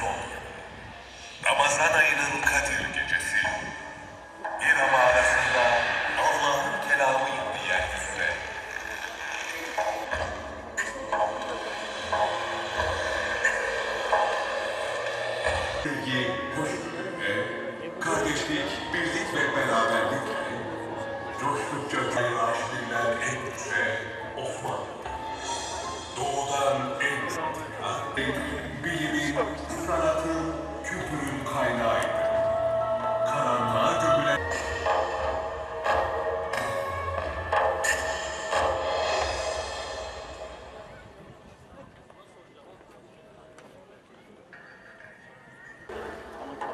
son. Ramazan ayının Kadir gecesi. İrem arasında Allah'ın kelamı indi yeryüzüne. Sevgi, hoşgörü ve kardeşlik, birlik ve beraberlikle coştukça kaynaştırılan en güzel Osmanlı. Doğudan en bilimin, kültürün. Karanlığa gömülen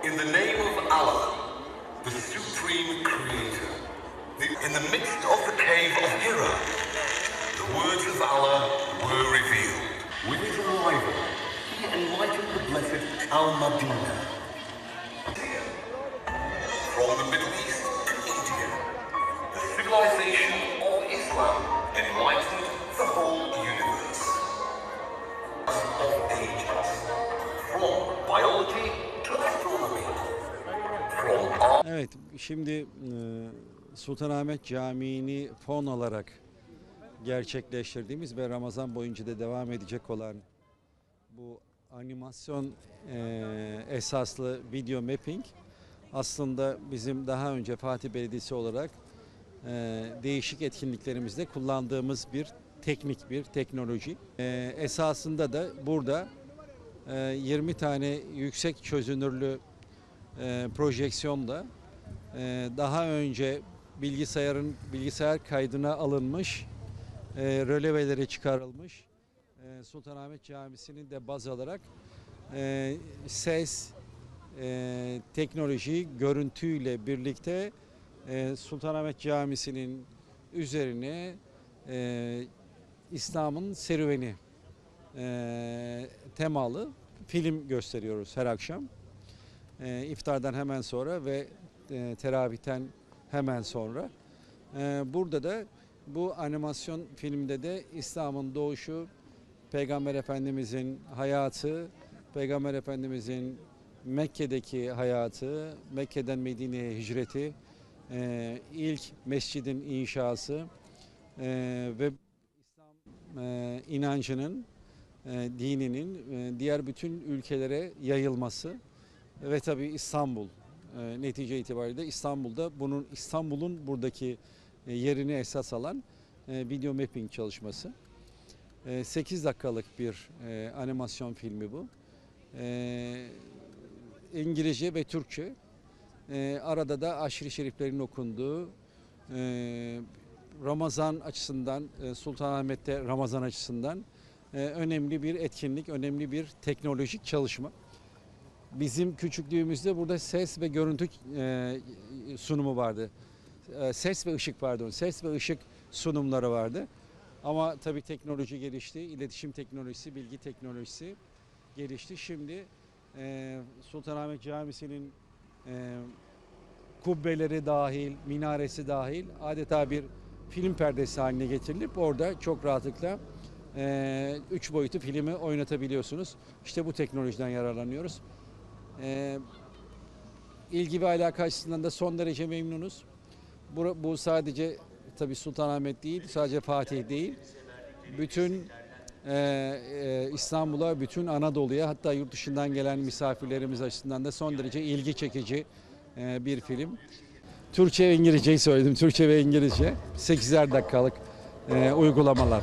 In the name of Allah, the Supreme Creator, the- in the midst of the cave of blessed Al-Madinah. From the Middle East to India, the civilization of Islam enlightened the whole universe. Of ages, from biology to astronomy, from Evet, şimdi e, Sultanahmet Camii'ni fon alarak gerçekleştirdiğimiz ve Ramazan boyunca da devam edecek olan bu animasyon e, esaslı video mapping aslında bizim daha önce Fatih Belediyesi olarak e, değişik etkinliklerimizde kullandığımız bir teknik bir teknoloji. E, esasında da burada e, 20 tane yüksek çözünürlü e, projeksiyonla e, daha önce bilgisayarın bilgisayar kaydına alınmış e, rölevelere çıkarılmış e, Sultanahmet Camisi'ni de baz alarak e, ses e, teknoloji görüntüyle birlikte e, Sultanahmet Camisi'nin üzerine e, İslam'ın serüveni e, temalı film gösteriyoruz her akşam. E, iftardan hemen sonra ve e, teravihten hemen sonra. E, burada da bu animasyon filmde de İslam'ın doğuşu, Peygamber Efendimizin hayatı, Peygamber Efendimizin Mekke'deki hayatı, Mekke'den Medine'ye hicreti, e, ilk mescidin inşası e, ve İslam e, inancının, dininin diğer bütün ülkelere yayılması ve tabii İstanbul netice itibariyle İstanbul'da bunun İstanbul'un buradaki yerini esas alan e, video mapping çalışması. E, 8 dakikalık bir e, animasyon filmi bu. E, İngilizce ve Türkçe. E, arada da aşırı şeriflerin okunduğu e, Ramazan açısından, e, Sultanahmet'te Ramazan açısından e, önemli bir etkinlik, önemli bir teknolojik çalışma. Bizim küçüklüğümüzde burada ses ve görüntü e, sunumu vardı. E, ses ve ışık pardon, ses ve ışık sunumları vardı. Ama tabii teknoloji gelişti, iletişim teknolojisi, bilgi teknolojisi gelişti. Şimdi e, Sultanahmet Camisi'nin e, kubbeleri dahil, minaresi dahil adeta bir film perdesi haline getirilip orada çok rahatlıkla e, üç boyutlu filmi oynatabiliyorsunuz. İşte bu teknolojiden yararlanıyoruz. E, ilgi ve alaka açısından da son derece memnunuz. Bu, bu sadece tabii Sultanahmet değil, sadece Fatih değil. Bütün e, e, İstanbul'a, bütün Anadolu'ya hatta yurt dışından gelen misafirlerimiz açısından da son derece ilgi çekici e, bir film. Türkçe ve İngilizceyi söyledim. Türkçe ve İngilizce. 8'er dakikalık e, uygulamalar.